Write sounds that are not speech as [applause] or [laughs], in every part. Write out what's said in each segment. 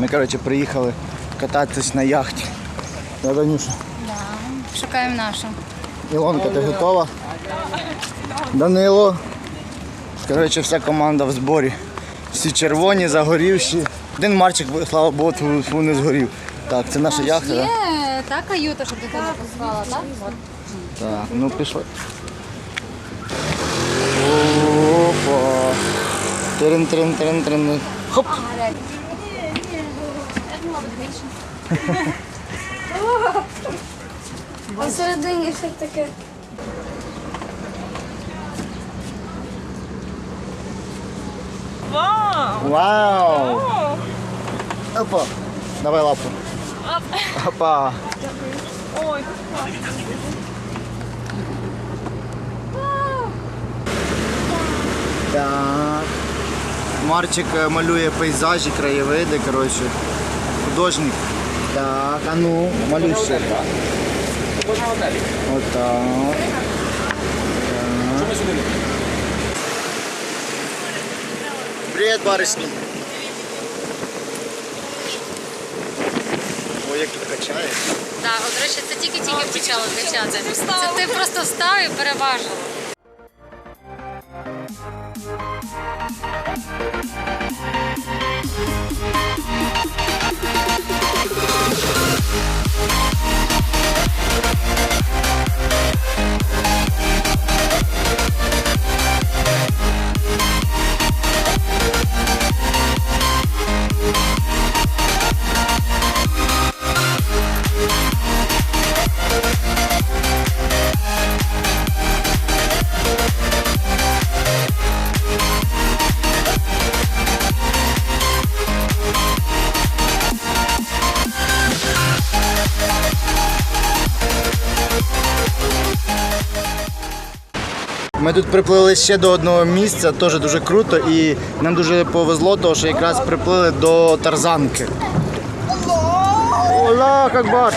Ми, коротше, приїхали кататись на яхті. Да, Данюша? Шукаємо нашу. Ілонка, ти готова? Данило. Коротше, вся команда в зборі. Всі червоні, загорівші. Один Марчик, слава Богу, не згорів. Так, це наша яхта, Є так? та каюта, щоб дитина поспала, так? Так, ну пішли. Опа. Трин, трин, трин. Хоп. Ще таке. Вау! Вау! Опа. Давай лапу. Опа. Ой, Так. Марчик е, малює пейзажі, краєвиди, коротше. Художник. Так, а ну, малюй ще. Отак. Привіт, баришні. Ой, як тут качає. Так, от, речі, це тільки-тільки почало качати. Це ти просто встав і Música Ми тут приплили ще до одного місця, теж дуже круто, і нам дуже повезло, тому що якраз приплили до Тарзанки. Ола, як бач.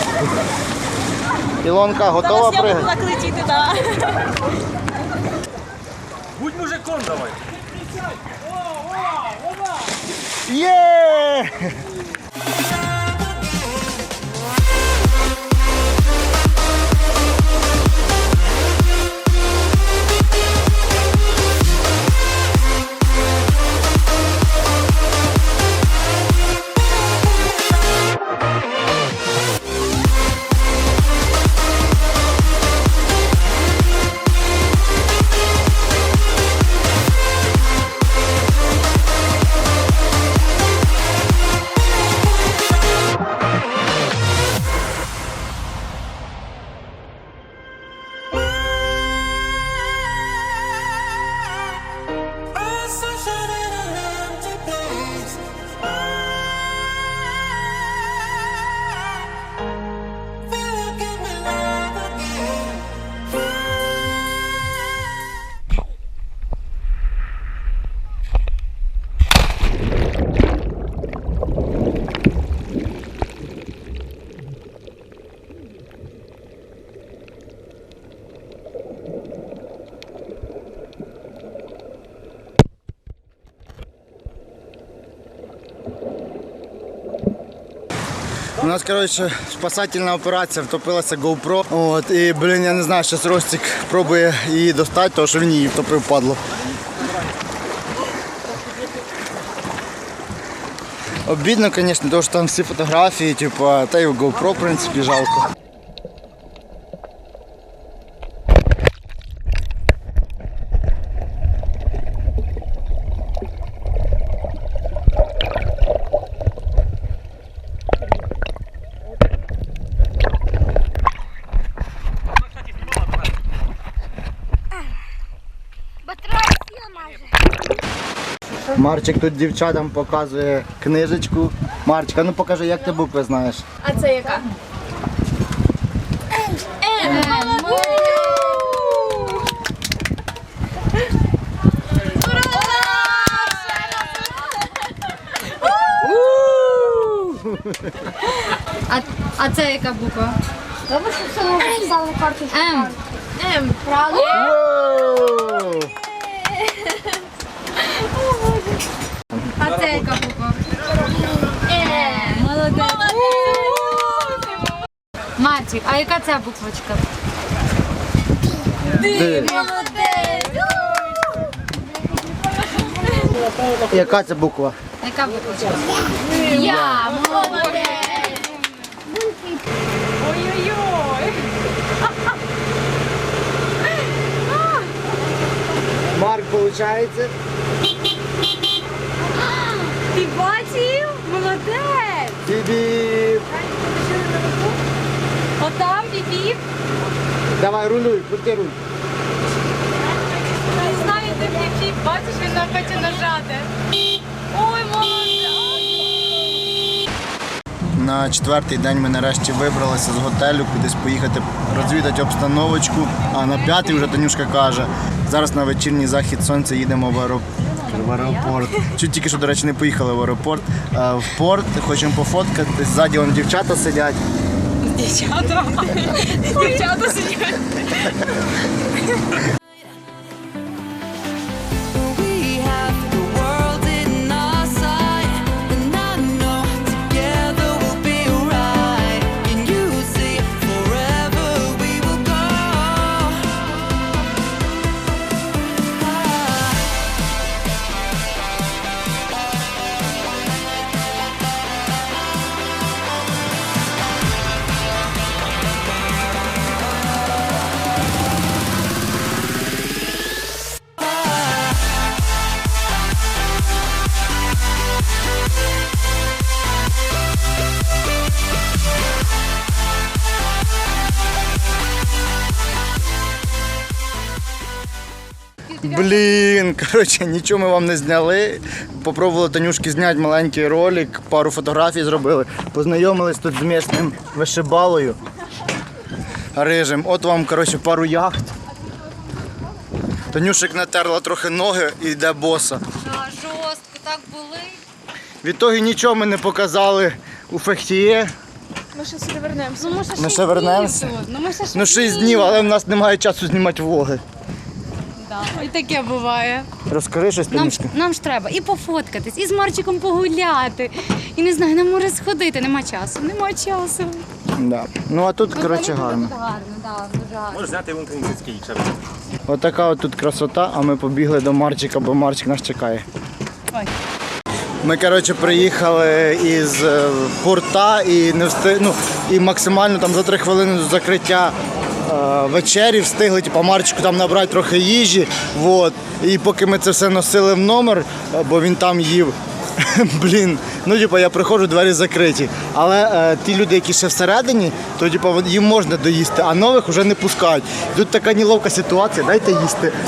Ілонка, готова пригати? так летіти, так. Будь мужиком давай. Є! У нас, коротше, спасательна операція, втопилася GoPro. От, і, блін, я не знаю, зараз Ростик пробує її достати, тому що він її втопив падло. Обідно, звісно, тому що там всі фотографії, типу, та й GoPro, в принципі, жалко. Марчик тут дівчатам показує книжечку. Марчик, а ну покажи, як ти букви знаєш. А це яка? А, а це яка буква? Добре, що все ми карточку. М. М. Правда? Оцей капукок. Молодець. Марчик, а яка ця буквочка? Ди. Молодець. Яка це буква? Яка буквочка? Я. Молодець. Ой-ой-ой. Марк, получається? Ти бачив? Молодець. Бібі. Отам бібів. Давай рулюй, крути руль. Не знаю, де бібів. Бачиш, він нам хоче нажати. Ой, молодець. На четвертий день ми нарешті вибралися з готелю, кудись поїхати розвідати обстановочку. А на п'ятий вже Танюшка каже, зараз на вечірній захід сонця їдемо в аеропорт. В аеропорт. Чуть тільки що, до речі, не поїхали в аеропорт. А, в порт, хочемо пофоткати. Ззаді вон дівчата сидять. Дівчата. Дівчата сидять. Блін, коротше, нічого ми вам не зняли. Попробували Танюшки зняти маленький ролик, пару фотографій зробили. Познайомились тут з місним вишибалою. Рижим. От вам, коротше, пару яхт. Танюшик натерла трохи ноги і йде боса. А, жорстко, так були. Відтоді нічого ми не показали у Фехтіє. Ми ще сюди вернемося. Ну, ми ще шість ще вернемося. днів. Ну, ми ще Ну 6 днів, але в нас немає часу знімати влоги. І таке буває. Розкажи щось, Нам, ж- нам ж треба і пофоткатись, і з Марчиком погуляти. І не знаю, не може сходити, нема часу. Нема часу. Да. Ну а тут, коротше, гарно. Гарно, так, дуже гарно. Можеш зняти вон український ще. Отака от тут красота, а ми побігли до Марчика, бо Марчик нас чекає. Ой. Ми коротше приїхали із е, порта і не встиг, ну, і максимально там за три хвилини до закриття вечері встигли типу, Марчику там набрати трохи їжі. Вот. І поки ми це все носили в номер, е, бо він там їв. [laughs] Блін, ну типу, я приходжу, двері закриті. Але е, ті люди, які ще всередині, то типу, їм можна доїсти, а нових вже не пускають. Тут така неловка ситуація, дайте їсти. [laughs]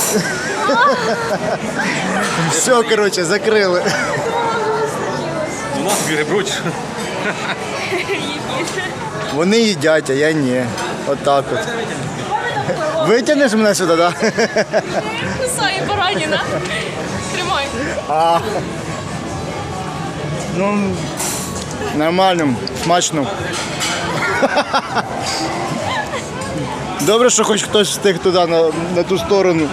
Все, коротше, закрили. У нас грибуть. Вони їдять, а я ні. Отак от. Витягнеш мене сюди, так? Да? Кусає бараніна. Тримай. Ну, нормально, смачно. Добре, що хоч хтось встиг туди, на, на ту сторону.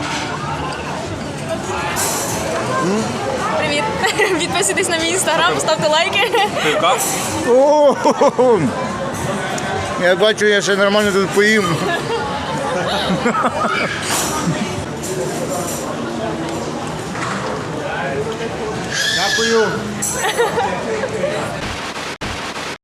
Привіт. Підписуйтесь на мій інстаграм, ставте лайки. Пивка. О! Я бачу, я ще нормально тут поїм. Дякую.